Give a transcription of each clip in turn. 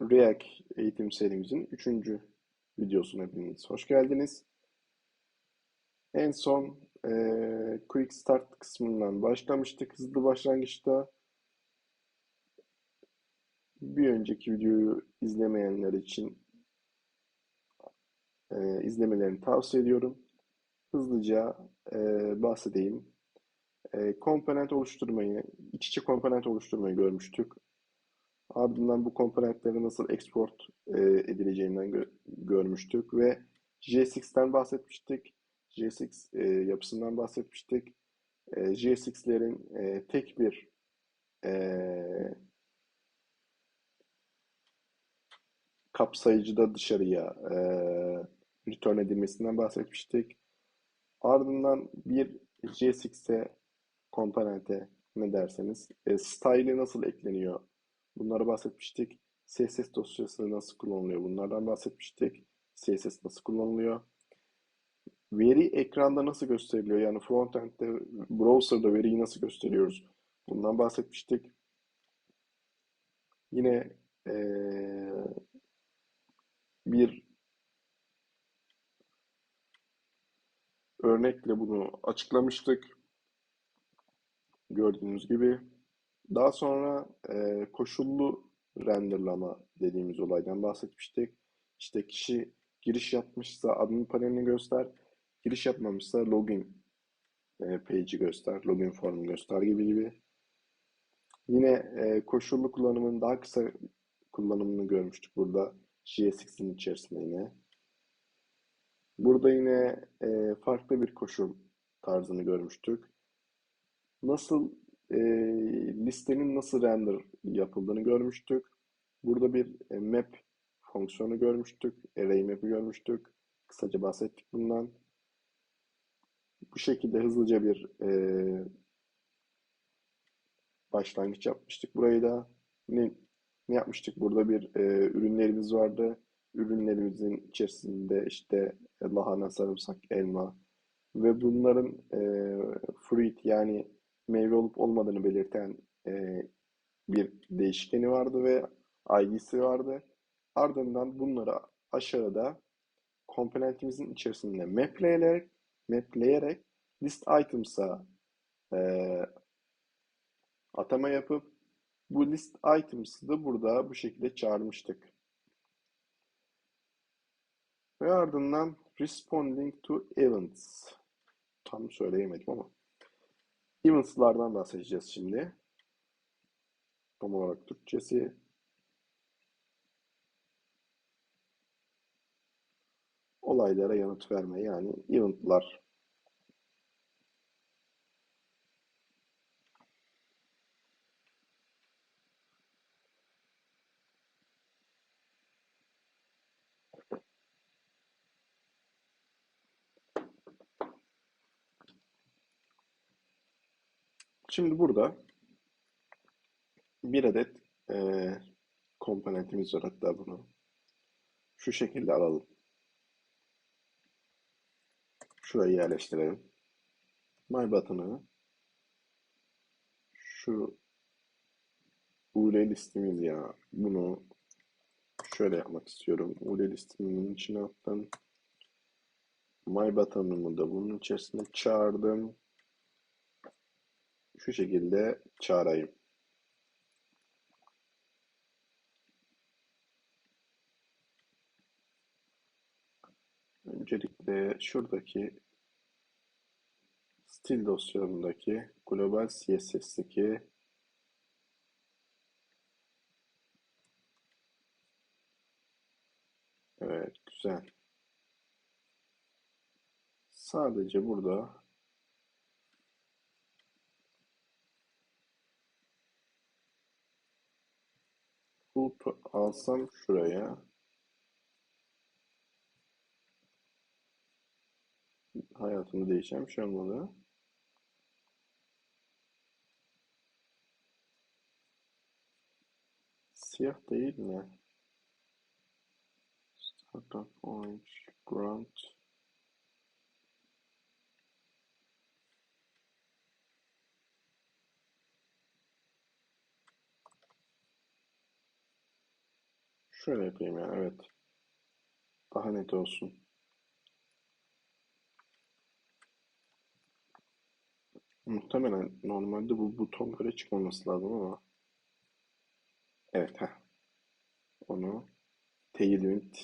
React eğitim serimizin üçüncü videosuna hepiniz hoş geldiniz. En son e, Quick Start kısmından başlamıştık hızlı başlangıçta. Bir önceki videoyu izlemeyenler için e, izlemelerini tavsiye ediyorum. Hızlıca e, bahsedeyim. E, komponent oluşturmayı, iç içe komponent oluşturmayı görmüştük. Ardından bu komponentleri nasıl export e, edileceğinden gö görmüştük ve JSX'ten bahsetmiştik. JSX e, yapısından bahsetmiştik. E, JSX'lerin e, tek bir e, kapsayıcıda dışarıya e, return edilmesinden bahsetmiştik. Ardından bir JSX'e komponente ne derseniz e, style'i nasıl ekleniyor Bunları bahsetmiştik. CSS dosyası nasıl kullanılıyor? Bunlardan bahsetmiştik. CSS nasıl kullanılıyor? Veri ekranda nasıl gösteriliyor? Yani frontend'de, browser'da veriyi nasıl gösteriyoruz? Bundan bahsetmiştik. Yine ee, bir örnekle bunu açıklamıştık. Gördüğünüz gibi. Daha sonra e, koşullu renderlama dediğimiz olaydan bahsetmiştik. İşte kişi giriş yapmışsa admin panelini göster, giriş yapmamışsa login e, page'i göster, login formu göster gibi gibi. Yine e, koşullu kullanımın daha kısa kullanımını görmüştük burada. JSX'in içerisinde yine. Burada yine e, farklı bir koşul tarzını görmüştük. Nasıl e, listenin nasıl render yapıldığını görmüştük. Burada bir e, map fonksiyonu görmüştük. Array map'i görmüştük. Kısaca bahsettik bundan. Bu şekilde hızlıca bir e, başlangıç yapmıştık burayı da. Ne, ne yapmıştık? Burada bir e, ürünlerimiz vardı. Ürünlerimizin içerisinde işte lahana, sarımsak, elma ve bunların e, fruit yani meyve olup olmadığını belirten e, bir değişkeni vardı ve ID'si vardı. Ardından bunları aşağıda komponentimizin içerisinde mapleyerek, mapleyerek list items'a e, atama yapıp bu list items'ı da burada bu şekilde çağırmıştık. Ve ardından responding to events. Tam söyleyemedim ama. Events'lardan bahsedeceğiz şimdi. Tam olarak Türkçesi. Olaylara yanıt verme yani event'lar. Şimdi burada bir adet e, komponentimiz var hatta bunu şu şekilde alalım. Şurayı yerleştirelim. My button'ı şu URL listemiz ya bunu şöyle yapmak istiyorum. URL listimin içine attım. My button'ımı da bunun içerisine çağırdım şu şekilde çağırayım. Öncelikle şuradaki stil dosyalarındaki global CSS'deki Evet, güzel. Sadece burada Loop alsam şuraya. Hayatımda değişen bir şey olmalı. Siyah değil mi? Startup orange, ground. Şöyle yapayım ya, evet. Daha net olsun. Muhtemelen normalde bu buton böyle çıkmaması lazım ama. Evet, heh. Onu tailwind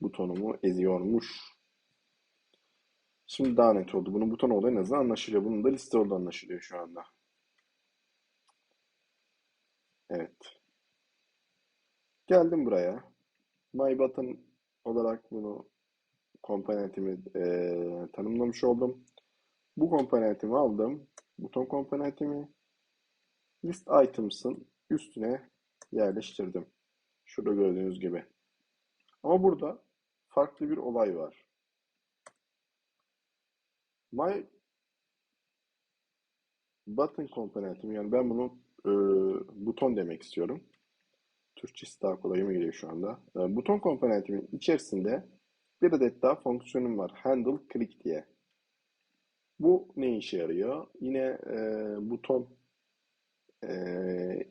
butonumu eziyormuş. Şimdi daha net oldu. Bunun buton en azından anlaşılıyor. Bunun da liste olduğu anlaşılıyor şu anda. Evet. Geldim buraya. My button olarak bunu komponentimi e, tanımlamış oldum. Bu komponentimi aldım. Buton komponentimi list items'ın üstüne yerleştirdim. Şurada gördüğünüz gibi. Ama burada farklı bir olay var. My button komponentim yani ben bunu e, buton demek istiyorum. Türkçesi daha kolayıma geliyor şu anda. E, buton komponentimin içerisinde bir adet daha fonksiyonum var. Handle click diye. Bu ne işe yarıyor? Yine e, buton e,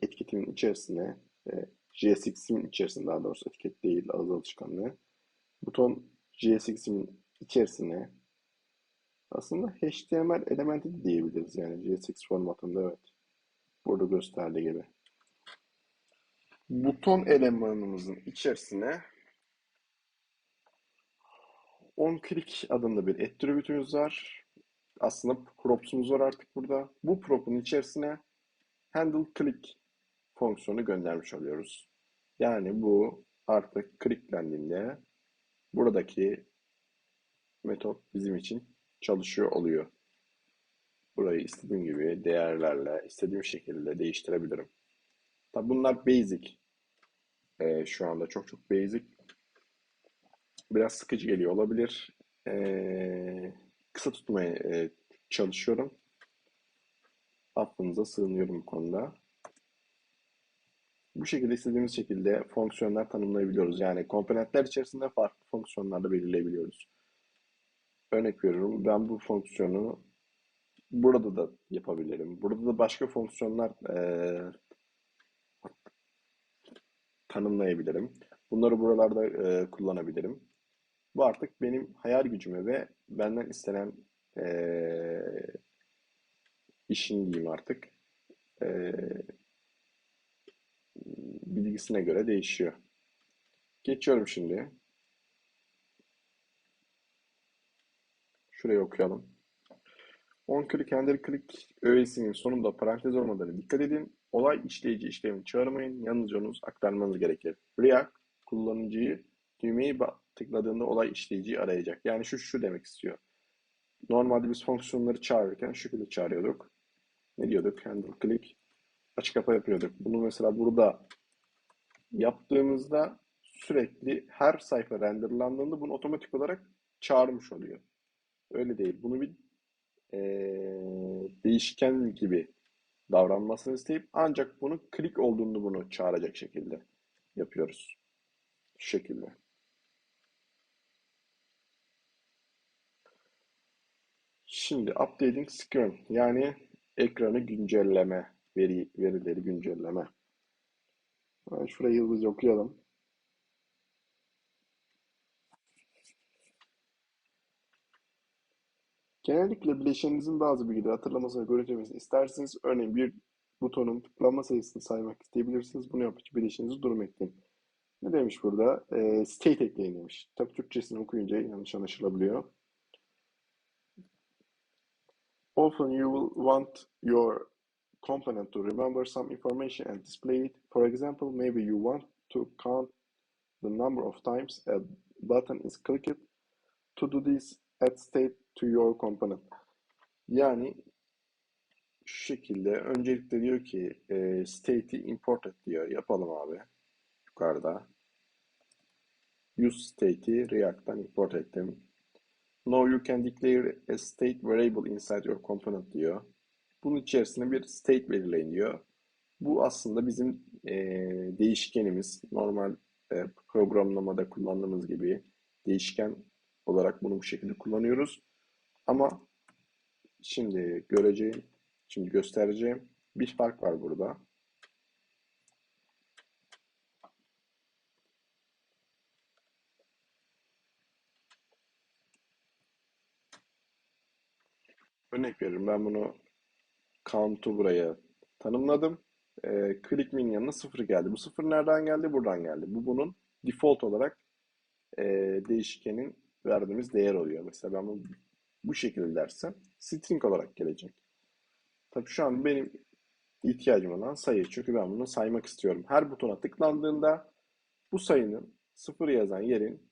etiketimin içerisine e, JSX'imin içerisinde daha doğrusu etiket değil ağız alışkanlığı. Buton JSX'imin içerisine aslında HTML elementi diyebiliriz yani JSX formatında evet. Burada gösterdiği gibi. Buton elemanımızın içerisine onClick adında bir attribute'ümüz var. Aslında props'umuz var artık burada. Bu prop'un içerisine handle click fonksiyonu göndermiş oluyoruz. Yani bu artık clicklendiğinde buradaki metot bizim için çalışıyor oluyor. Burayı istediğim gibi değerlerle istediğim şekilde değiştirebilirim. Tabi bunlar basic. Ee, şu anda çok çok basic. Biraz sıkıcı geliyor olabilir. Ee, kısa tutmaya e, çalışıyorum. Affınıza sığınıyorum bu konuda. Bu şekilde istediğimiz şekilde fonksiyonlar tanımlayabiliyoruz. Yani komponentler içerisinde farklı fonksiyonlar da belirleyebiliyoruz. Örnek veriyorum. Ben bu fonksiyonu burada da yapabilirim. Burada da başka fonksiyonlar e, tanımlayabilirim. Bunları buralarda e, kullanabilirim. Bu artık benim hayal gücüme ve benden istenen e, işin diyeyim artık e, bilgisine göre değişiyor. Geçiyorum şimdi. Şurayı okuyalım. On click handle click öğesinin sonunda parantez olmadığını dikkat edin. Olay işleyici işlemi çağırmayın. Yalnızca onu aktarmanız gerekir. React kullanıcıyı düğmeyi tıkladığında olay işleyiciyi arayacak. Yani şu şu demek istiyor. Normalde biz fonksiyonları çağırırken şu şekilde çağırıyorduk. Ne diyorduk? Handle click açık kapa yapıyorduk. Bunu mesela burada yaptığımızda sürekli her sayfa renderlandığında bunu otomatik olarak çağırmış oluyor. Öyle değil. Bunu bir e, değişken gibi davranmasını isteyip ancak bunu klik olduğunda bunu çağıracak şekilde yapıyoruz. Şu şekilde. Şimdi updating screen yani ekranı güncelleme, veri, verileri güncelleme. Şurayı hızlıca okuyalım. Genellikle bileşeninizin bazı bilgileri hatırlamasını görüntülemesini isterseniz örneğin bir butonun tıklanma sayısını saymak isteyebilirsiniz. Bunu yapmak için bileşenizi durum ekleyin. Ne demiş burada? E, state ekleyin demiş. Tabi Türkçesini okuyunca yanlış anlaşılabiliyor. Often you will want your component to remember some information and display it. For example, maybe you want to count the number of times a button is clicked. To do this, add state to your component. Yani şu şekilde öncelikle diyor ki e, state'i import et diyor. Yapalım abi. Yukarıda. Use state'i React'tan import ettim. Now you can declare a state variable inside your component diyor. Bunun içerisine bir state belirleyin diyor. Bu aslında bizim e, değişkenimiz. Normal e, programlamada kullandığımız gibi değişken olarak bunu bu şekilde kullanıyoruz. Ama şimdi göreceğim, şimdi göstereceğim bir fark var burada. Örnek veririm ben bunu count'u buraya tanımladım. E, click min yanına sıfır geldi. Bu sıfır nereden geldi? Buradan geldi. Bu bunun default olarak e, değişkenin verdiğimiz değer oluyor. Mesela ben bunu bu şekilde dersem string olarak gelecek. Tabii şu an benim ihtiyacım olan sayı. Çünkü ben bunu saymak istiyorum. Her butona tıklandığında bu sayının 0 yazan yerin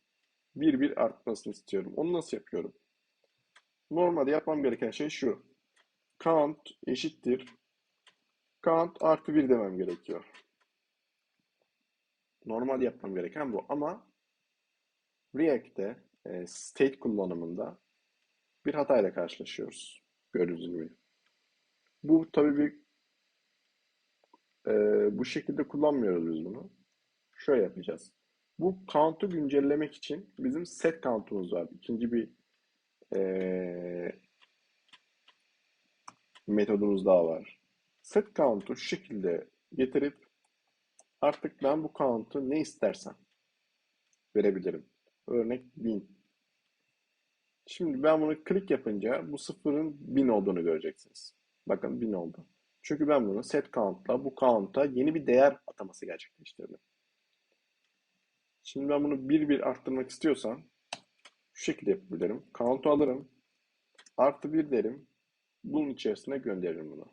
bir bir artmasını istiyorum. Onu nasıl yapıyorum? Normalde yapmam gereken şey şu. Count eşittir. Count artı 1 demem gerekiyor. Normal yapmam gereken bu. Ama React'te e, state kullanımında bir hatayla karşılaşıyoruz. Gördüğünüz gibi. Bu tabii bir e, bu şekilde kullanmıyoruz biz bunu. Şöyle yapacağız. Bu count'u güncellemek için bizim set count'umuz var. İkinci bir e, metodumuz daha var. Set count'u şu şekilde getirip artık ben bu count'u ne istersem verebilirim. Örnek 1000. Şimdi ben bunu klik yapınca bu sıfırın 1000 olduğunu göreceksiniz. Bakın 1000 oldu. Çünkü ben bunu set count'la bu count'a yeni bir değer ataması gerçekleştirdim. Şimdi ben bunu bir bir arttırmak istiyorsam şu şekilde yapabilirim. Count'u alırım. Artı bir derim. Bunun içerisine gönderirim bunu.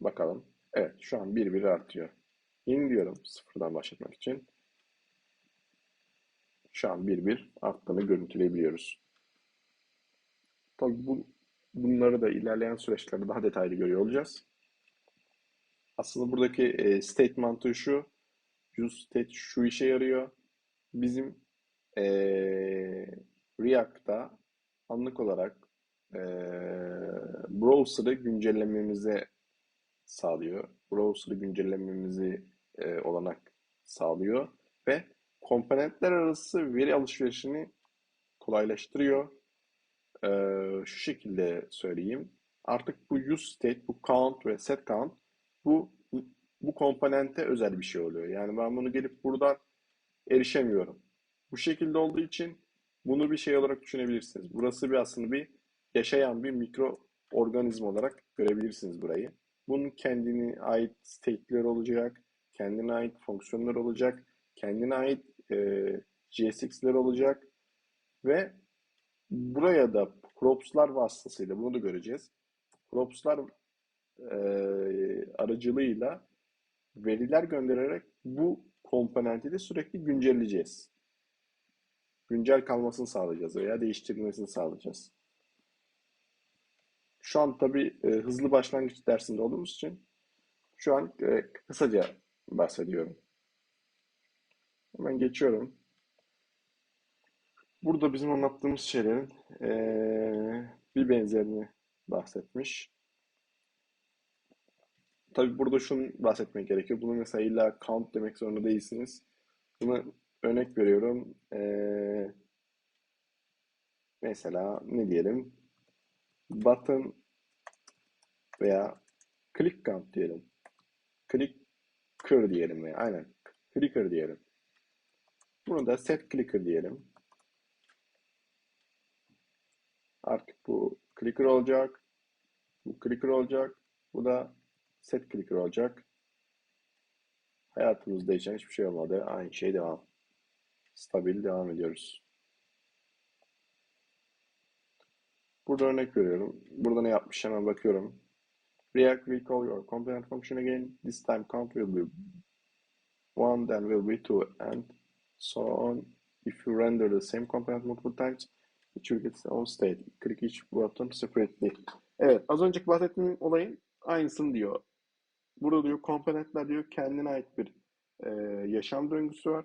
Bakalım. Evet şu an bir bir artıyor. Yeni diyorum sıfırdan başlatmak için. Şu an bir bir arttığını görüntüleyebiliyoruz. Tabii bu, bunları da ilerleyen süreçlerde daha detaylı görüyor olacağız. Aslında buradaki e, state şu. Use state şu işe yarıyor. Bizim e, React'ta anlık olarak e, browser'ı güncellememize sağlıyor. Browser'ı güncellememizi e, olanak sağlıyor ve komponentler arası veri alışverişini kolaylaştırıyor. E, şu şekilde söyleyeyim. Artık bu use state, bu count ve set count bu bu komponente özel bir şey oluyor. Yani ben bunu gelip buradan erişemiyorum. Bu şekilde olduğu için bunu bir şey olarak düşünebilirsiniz. Burası bir aslında bir yaşayan bir mikro organizma olarak görebilirsiniz burayı. Bunun kendine ait state'ler olacak, kendine ait fonksiyonlar olacak, kendine ait e, JSX'ler olacak ve buraya da props'lar vasıtasıyla bunu da göreceğiz. Props'lar e, aracılığıyla veriler göndererek bu komponenti de sürekli güncelleyeceğiz. Güncel kalmasını sağlayacağız veya değiştirilmesini sağlayacağız. Şu an tabii e, hızlı başlangıç dersinde olduğumuz için şu an e, kısaca bahsediyorum. Hemen geçiyorum. Burada bizim anlattığımız şeylerin e, bir benzerini bahsetmiş. Tabii burada şunu bahsetmek gerekiyor. Bunu mesela illa count demek zorunda değilsiniz. Bunu örnek veriyorum. Ee, mesela ne diyelim? Button veya click count diyelim. Clicker diyelim veya aynen clicker diyelim. Bunu da set clicker diyelim. Artık bu clicker olacak. Bu clicker olacak. Bu da set clicker olacak. Hayatımızda değişen hiçbir şey olmadı. Aynı şey devam. Stabil devam ediyoruz. Burada örnek veriyorum. Burada ne yapmış hemen bakıyorum. React will call your component function again. This time count will be one, then will be two, and so on. If you render the same component multiple times, it will get its own state. Click each button separately. Evet, az önceki bahsettiğim olayın aynısını diyor. Burada diyor komponentler diyor kendine ait bir e, yaşam döngüsü var.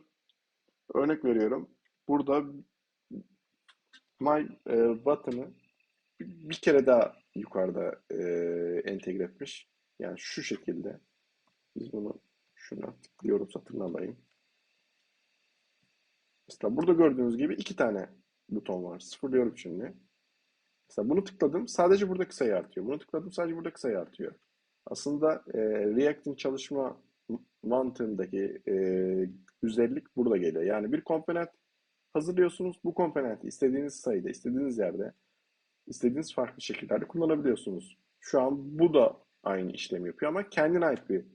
Örnek veriyorum. Burada my e, button'ı bir kere daha yukarıda e, entegre etmiş. Yani şu şekilde. Biz bunu şuna tıklıyoruz hatırlamayın. Mesela burada gördüğünüz gibi iki tane buton var. Sıfırlıyorum şimdi. Mesela bunu tıkladım. Sadece buradaki sayı artıyor. Bunu tıkladım. Sadece buradaki sayı artıyor. Aslında e, React'in çalışma mantığındaki e, güzellik burada geliyor. Yani bir komponent hazırlıyorsunuz. Bu komponenti istediğiniz sayıda, istediğiniz yerde, istediğiniz farklı şekillerde kullanabiliyorsunuz. Şu an bu da aynı işlemi yapıyor ama kendine ait bir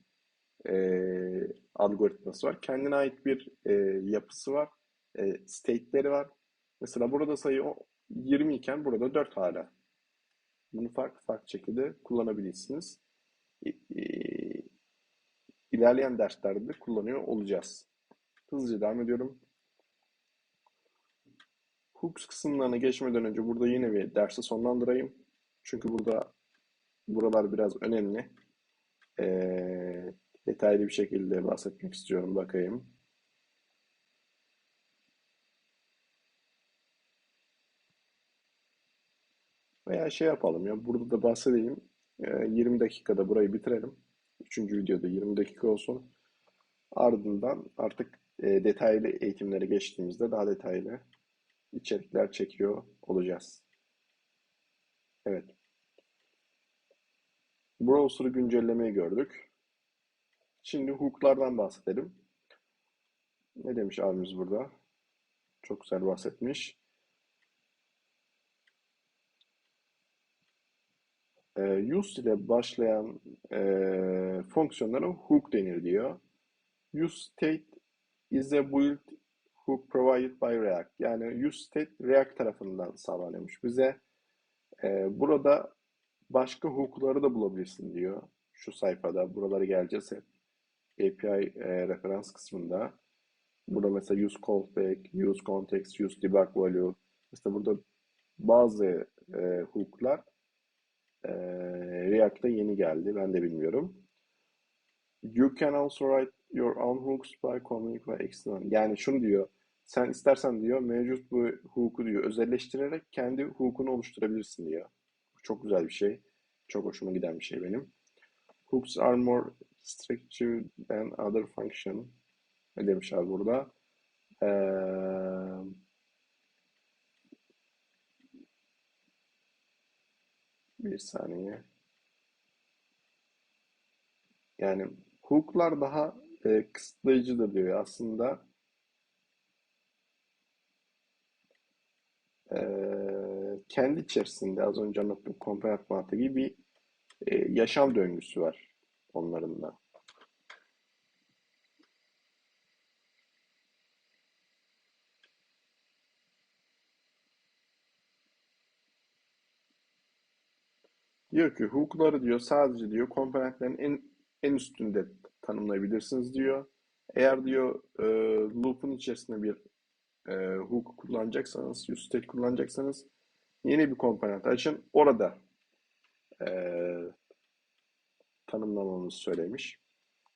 e, algoritması var. Kendine ait bir e, yapısı var. E, state'leri var. Mesela burada sayı 20 iken burada 4 hala. Bunu farklı farklı şekilde kullanabilirsiniz. E, e, ilerleyen derslerde de kullanıyor olacağız. Hızlıca devam ediyorum. Hooks kısımlarına geçmeden önce burada yine bir dersi sonlandırayım. Çünkü burada buralar biraz önemli. Ee, detaylı bir şekilde bahsetmek istiyorum. Bakayım. Veya şey yapalım ya burada da bahsedeyim. Ee, 20 dakikada burayı bitirelim. Üçüncü videoda 20 dakika olsun. Ardından artık e, detaylı eğitimlere geçtiğimizde daha detaylı içerikler çekiyor olacağız. Evet. Browser'ı güncellemeyi gördük. Şimdi hook'lardan bahsedelim. Ne demiş abimiz burada? Çok güzel bahsetmiş. E, use ile başlayan e, fonksiyonlara hook denir diyor. Use state is a build hook provided by React. Yani use state React tarafından sağlanıyormuş bize. E, burada başka hook'ları da bulabilirsin diyor. Şu sayfada. Buralara geleceğiz hep. API e, referans kısmında. Burada mesela use callback, use context, use debug value. Mesela burada bazı e, hook'lar e, React'ta yeni geldi. Ben de bilmiyorum. You can also write your own hooks by coming by external. Yani şunu diyor. Sen istersen diyor mevcut bu hook'u diyor özelleştirerek kendi hook'unu oluşturabilirsin diyor. Çok güzel bir şey. Çok hoşuma giden bir şey benim. Hooks are more structured than other function. Ne demiş abi burada? Ee, bir saniye. Yani hook'lar daha e, kısıtlayıcıdır diyor aslında. E, kendi içerisinde az önce anlattığım komponent mantığı gibi bir e, yaşam döngüsü var onların da. Diyor ki hook'ları diyor sadece diyor komponentlerin en en üstünde tanımlayabilirsiniz diyor. Eğer diyor e, loop'un içerisinde bir e, hook kullanacaksanız, use state kullanacaksanız yeni bir komponent açın. Orada e, tanımlamamızı söylemiş.